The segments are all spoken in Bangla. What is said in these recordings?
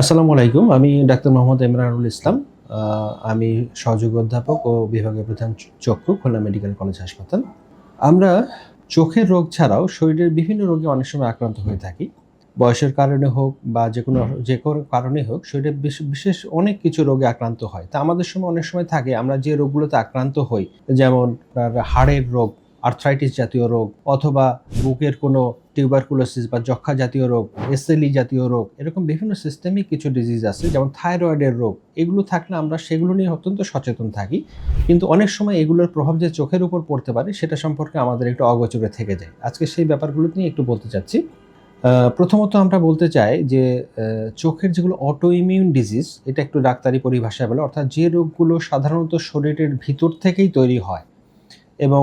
আসসালামু আলাইকুম। আমি ডাক্তার মোহাম্মদ ইমরানুল ইসলাম। আমি সহযোগী অধ্যাপক ও বিভাগীয় প্রধান চক্ষু, খুলনা মেডিকেল কলেজ হাসপাতাল। আমরা চোখের রোগ ছাড়াও শরীরের বিভিন্ন রোগে অনেক সময় আক্রান্ত হয়ে থাকি। বয়সের কারণে হোক বা যে কোনো যে কোনো কারণে হোক শরীরে বিশ- বিশেষ অনেক কিছু রোগে আক্রান্ত হয়। তা আমাদের সময় অনেক সময় থাকে, আমরা যে রোগগুলোতে আক্রান্ত হই, যেমন হাড়ের রোগ আর্থ্রাইটিস জাতীয় রোগ অথবা বুকের কোনো টিউবারকুলোসিস বা যক্ষা জাতীয় রোগ এসএলই জাতীয় রোগ, এরকম বিভিন্ন সিস্টেমিক কিছু ডিজিজ আছে, যেমন থাইরয়েডের রোগ। এগুলো থাকলে আমরা সেগুলো নিয়ে অত্যন্ত সচেতন থাকি। কিন্তু অনেক সময় এগুলোর প্রভাব যে চোখের উপর পড়তে পারে, সেটা সম্পর্কে আমাদের একটু অগোচরে থেকে যায়। আজকে সেই ব্যাপারগুলো নিয়ে একটু বলতে চাচ্ছি। প্রথমত আমরা বলতে চাই যে চোখের যেগুলো অটো ইমিউন ডিজিজ এটা একটু ডাক্তারি পরিভাষায় বলে, অর্থাৎ যে রোগগুলো সাধারণত শরীরের ভিতর থেকেই তৈরি হয় এবং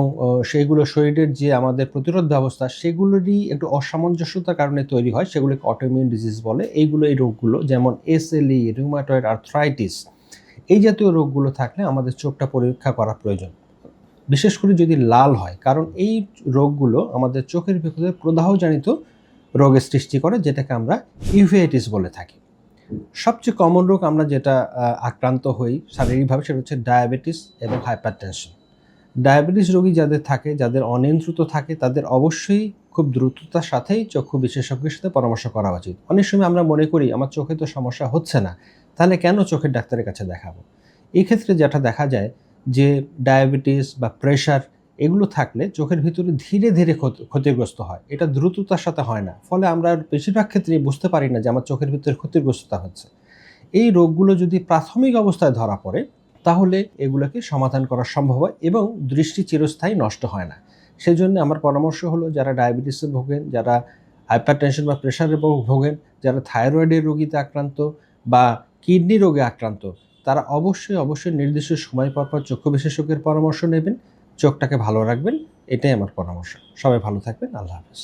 সেইগুলো শরীরের যে আমাদের প্রতিরোধ ব্যবস্থা, সেগুলোরই একটু অসামঞ্জস্যতার কারণে তৈরি হয়, সেগুলোকে অটোমিউন ডিজিজ বলে। এইগুলো এই রোগগুলো, যেমন এসএলই রিউমাটয়েড আর্থ্রাইটিস এই জাতীয় রোগগুলো থাকলে আমাদের চোখটা পরীক্ষা করা প্রয়োজন। বিশেষ করে যদি লাল হয়, কারণ এই রোগগুলো আমাদের চোখের ভিতরে প্রদাহজনিত রোগের সৃষ্টি করে, যেটাকে আমরা ইউভেটিস বলে থাকি। সবচেয়ে কমন রোগ আমরা যেটা আক্রান্ত হই শারীরিকভাবে, সেটা হচ্ছে ডায়াবেটিস এবং হাইপারটেনশন ডায়াবেটিস রোগী যাদের থাকে, যাদের অনিয়ন্ত্রিত থাকে, তাদের অবশ্যই খুব দ্রুততার সাথেই চক্ষু বিশেষজ্ঞের সাথে পরামর্শ করা উচিত। অনেক সময় আমরা মনে করি, আমার চোখে তো সমস্যা হচ্ছে না, তাহলে কেন চোখের ডাক্তারের কাছে দেখাবো? এই ক্ষেত্রে যেটা দেখা যায় যে, ডায়াবেটিস বা প্রেশার এগুলো থাকলে চোখের ভিতরে ধীরে ধীরে ক্ষতি- ক্ষতিগ্রস্ত হয়। এটা দ্রুততার সাথে হয় না। ফলে আমরা বেশিরভাগ ক্ষেত্রে বুঝতে পারি না যে, আমার চোখের ভিতরে ক্ষতিগ্রস্ততা হচ্ছে। এই রোগগুলো যদি প্রাথমিক অবস্থায় ধরা পড়ে তাহলে এগুলোকে সমাধান করা সম্ভব হয় এবং দৃষ্টি চিরস্থায়ী নষ্ট হয় না। সেই জন্য আমার পরামর্শ হলো, যারা ডায়াবেটিসে ভোগেন, যারা হাইপারটেনশন বা প্রেশারে ভোগেন, যারা থাইরয়েডের রোগীতে আক্রান্ত বা কিডনি রোগে আক্রান্ত, তারা অবশ্যই অবশ্যই নির্দিষ্ট সময় পর পর চক্ষু বিশেষজ্ঞের পরামর্শ নেবেন। চোখটাকে ভালো রাখবেন, এটাই আমার পরামর্শ। সবাই ভালো থাকবেন। আল্লাহ হাফেজ।